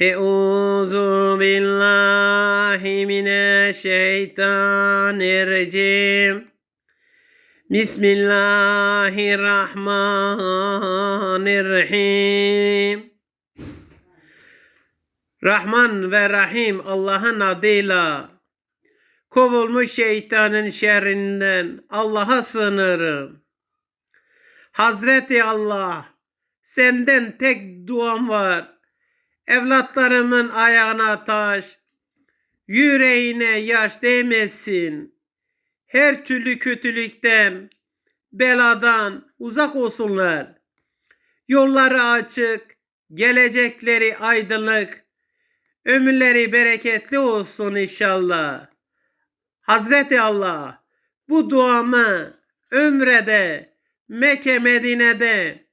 Euzu billahi mineşşeytanirracim. Bismillahirrahmanirrahim. Rahman ve Rahim Allah'ın adıyla kovulmuş şeytanın şerrinden Allah'a sığınırım. Hazreti Allah senden tek duam var. Evlatlarımın ayağına taş, yüreğine yaş değmesin. Her türlü kötülükten, beladan uzak olsunlar. Yolları açık, gelecekleri aydınlık, ömürleri bereketli olsun inşallah. Hazreti Allah bu duamı Ömre'de, Mekke Medine'de,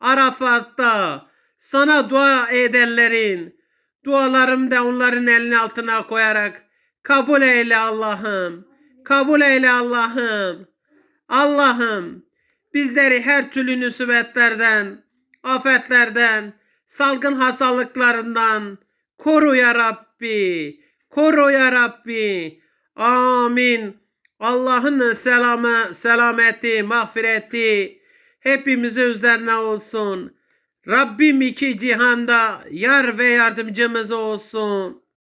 Arafat'ta sana dua edenlerin dualarımda onların elinin altına koyarak kabul eyle Allah'ım. Kabul eyle Allah'ım. Allah'ım bizleri her türlü musibetlerden, afetlerden, salgın hastalıklarından koru ya Rabbi. Koru ya Rabbi. Amin. Allah'ın selamı, selameti, mağfireti hepimize üzerine olsun. Rabbim iki cihanda yar ve yardımcımız olsun.